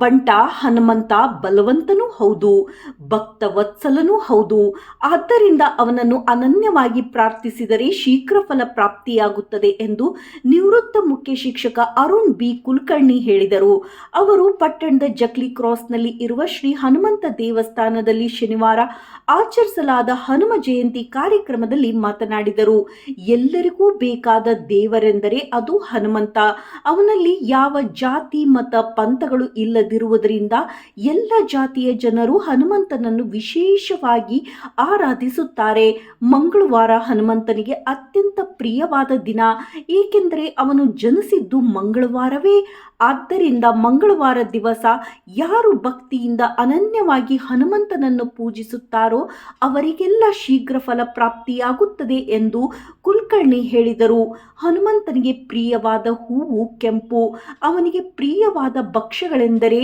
ಬಂಟ ಹನುಮಂತ ಬಲವಂತನೂ ಹೌದು, ಭಕ್ತ ವತ್ಸಲನೂ ಹೌದು. ಆದ್ದರಿಂದ ಅವನನ್ನು ಅನನ್ಯವಾಗಿ ಪ್ರಾರ್ಥಿಸಿದರೆ ಶೀಘ್ರ ಫಲ ಪ್ರಾಪ್ತಿಯಾಗುತ್ತದೆ ಎಂದು ನಿವೃತ್ತ ಮುಖ್ಯ ಶಿಕ್ಷಕ ಅರುಣ್ ಬಿ. ಕುಲಕರ್ಣಿ ಹೇಳಿದರು. ಅವರು ಪಟ್ಟಣದ ಜಕ್ಲಿ ಕ್ರಾಸ್ನಲ್ಲಿ ಇರುವ ಶ್ರೀ ಹನುಮಂತ ದೇವಸ್ಥಾನದಲ್ಲಿ ಶನಿವಾರ ಆಚರಿಸಲಾದ ಹನುಮ ಜಯಂತಿ ಕಾರ್ಯಕ್ರಮದಲ್ಲಿ ಮಾತನಾಡಿದರು. ಎಲ್ಲರಿಗೂ ಬೇಕಾದ ದೇವರೆಂದರೆ ಅದು ಹನುಮಂತ. ಅವನಲ್ಲಿ ಯಾವ ಜಾತಿ, ಮತ, ಪಂಥಗಳು ಇಲ್ಲದಿರುವುದರಿಂದ ಎಲ್ಲ ಜಾತಿಯ ಜನರು ಹನುಮಂತನನ್ನು ವಿಶೇಷವಾಗಿ ಆರಾಧಿಸುತ್ತಾರೆ. ಮಂಗಳವಾರ ಹನುಮಂತನಿಗೆ ಅತ್ಯಂತ ಪ್ರಿಯವಾದ ದಿನ, ಏಕೆಂದರೆ ಅವನು ಜನಿಸಿದ್ದು ಮಂಗಳವಾರವೇ. ಆದ್ದರಿಂದ ಮಂಗಳವಾರ ದಿವಸ ಯಾರು ಭಕ್ತಿಯಿಂದ ಅನನ್ಯವಾಗಿ ಹನುಮಂತನನ್ನು ಪೂಜಿಸುತ್ತಾರೋ ಅವರಿಗೆಲ್ಲ ಶೀಘ್ರ ಫಲ ಪ್ರಾಪ್ತಿಯಾಗುತ್ತದೆ ಎಂದು ಕುಲಕರ್ಣಿ ಹೇಳಿದರು. ಹನುಮಂತನಿಗೆ ಪ್ರಿಯವಾದ ಹೂವು ಕೆಂಪು. ಅವನಿಗೆ ಪ್ರಿಯವಾದ ಭಕ್ಷ್ಯಗಳೆಂದರೆ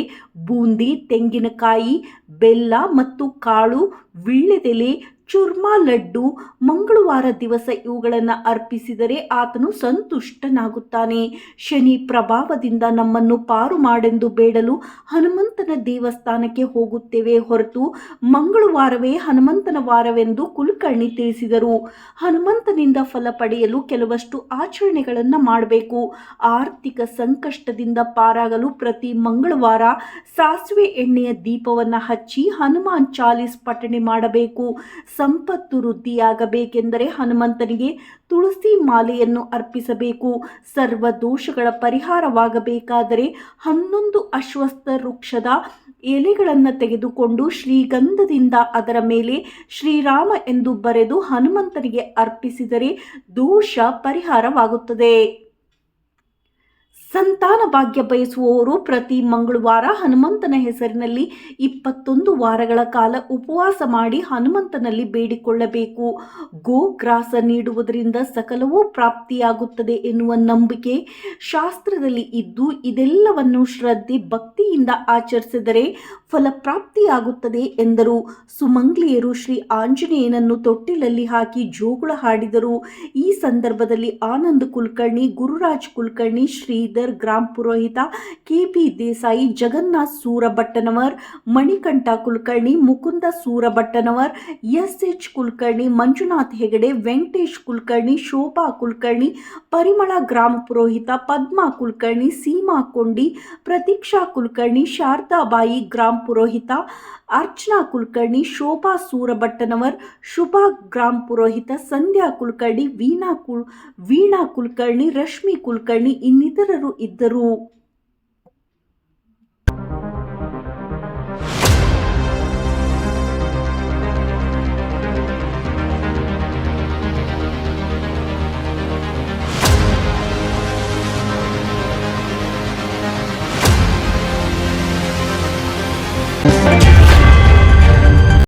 ಬೂಂದಿ, ತೆಂಗಿನಕಾಯಿ, ಬೆಲ್ಲ ಮತ್ತು ಕಾಳು ವಿಳ್ಳೆದೆಲೆ ಚುರ್ಮಾ ಲಡ್ಡು ಮಂಗಳವಾರ ದಿವಸ ಇವುಗಳನ್ನು ಅರ್ಪಿಸಿದರೆ ಆತನು ಸಂತುಷ್ಟನಾಗುತ್ತಾನೆ. ಶನಿ ಪ್ರಭಾವದಿಂದ ನಮ್ಮನ್ನು ಪಾರು ಮಾಡೆಂದು ಬೇಡಲು ಹನುಮಂತನ ದೇವಸ್ಥಾನಕ್ಕೆ ಹೋಗುತ್ತೇವೆ ಹೊರತು ಮಂಗಳವಾರವೇ ಹನುಮಂತನ ವಾರವೆಂದು ಕುಲಕರ್ಣಿ ತಿಳಿಸಿದರು. ಹನುಮಂತನಿಂದ ಫಲ ಪಡೆಯಲು ಕೆಲವಷ್ಟು ಆಚರಣೆಗಳನ್ನು ಮಾಡಬೇಕು. ಆರ್ಥಿಕ ಸಂಕಷ್ಟದಿಂದ ಪಾರಾಗಲು ಪ್ರತಿ ಮಂಗಳವಾರ ಸಾಸಿವೆ ಎಣ್ಣೆಯ ದೀಪವನ್ನು ಹಚ್ಚಿ ಹನುಮಾನ್ ಚಾಲೀಸ್ ಪಠಣೆ ಮಾಡಬೇಕು. ಸಂಪತ್ತು ವೃದ್ಧಿಯಾಗಬೇಕೆಂದರೆ ಹನುಮಂತನಿಗೆ ತುಳಸಿ ಮಾಲೆಯನ್ನು ಅರ್ಪಿಸಬೇಕು. ಸರ್ವ ದೋಷಗಳ ಪರಿಹಾರವಾಗಬೇಕಾದರೆ ಹನ್ನೊಂದು ಅಶ್ವಸ್ಥ ವೃಕ್ಷದ ಎಲೆಗಳನ್ನು ತೆಗೆದುಕೊಂಡು ಶ್ರೀಗಂಧದಿಂದ ಅದರ ಮೇಲೆ ಶ್ರೀರಾಮ ಎಂದು ಬರೆದು ಹನುಮಂತನಿಗೆ ಅರ್ಪಿಸಿದರೆ ದೋಷ ಪರಿಹಾರವಾಗುತ್ತದೆ. ಸಂತಾನ ಭಾಗ್ಯ ಬಯಸುವವರು ಪ್ರತಿ ಮಂಗಳವಾರ ಹನುಮಂತನ ಹೆಸರಿನಲ್ಲಿ ಇಪ್ಪತ್ತೊಂದು ವಾರಗಳ ಕಾಲ ಉಪವಾಸ ಮಾಡಿ ಹನುಮಂತನಲ್ಲಿ ಬೇಡಿಕೊಳ್ಳಬೇಕು. ಗೋಗ್ರಾಸ ನೀಡುವುದರಿಂದ ಸಕಲವೂ ಪ್ರಾಪ್ತಿಯಾಗುತ್ತದೆ ಎನ್ನುವ ನಂಬಿಕೆ ಶಾಸ್ತ್ರದಲ್ಲಿ ಇದ್ದು, ಇದೆಲ್ಲವನ್ನು ಶ್ರದ್ಧೆ ಭಕ್ತಿಯಿಂದ ಆಚರಿಸಿದರೆ ಫಲಪ್ರಾಪ್ತಿಯಾಗುತ್ತದೆ ಎಂದರು. ಸುಮಂಗ್ಲಿಯರು ಶ್ರೀ ಆಂಜನೇಯನನ್ನು ತೊಟ್ಟಿಲಲ್ಲಿ ಹಾಕಿ ಜೋಗುಳ ಹಾಡಿದರು. ಈ ಸಂದರ್ಭದಲ್ಲಿ Anand Kulkarni, Gururaj Kulkarni, Shridhar Gram Purohit K P Desai, Jagannath Surabhattanavar, Manikantha Kulkarni, Mukunda Surabhattanavar S H Kulkarni, Manjunath Hegde, Venkatesh Kulkarni, Shobha Kulkarni, Parimala Grama Purohit, Padma Kulkarni, Seema ಕೊಂಡಿ, ಪ್ರತೀಕ್ಷಾ ಕುಲಕರ್ಣಿ, ಶಾರದಾಬಾಯಿ ಗ್ರಾಮ ಪುರೋಹಿತ ಅರ್ಚನಾ ಕುಲಕರ್ಣಿ, ಶೋಭಾ ಸೂರಭಟ್ಟನವರ್, ಶುಭಾ ಗ್ರಾಮ್ ಪುರೋಹಿತ, ಸಂಧ್ಯಾ ಕುಲಕರ್ಣಿ, ವೀಣಾ ಕುಲ್, ವೀಣಾ ಕುಲಕರ್ಣಿ, ರಶ್ಮಿ ಕುಲಕರ್ಣಿ ಇನ್ನಿತರರು ಇದ್ದರು.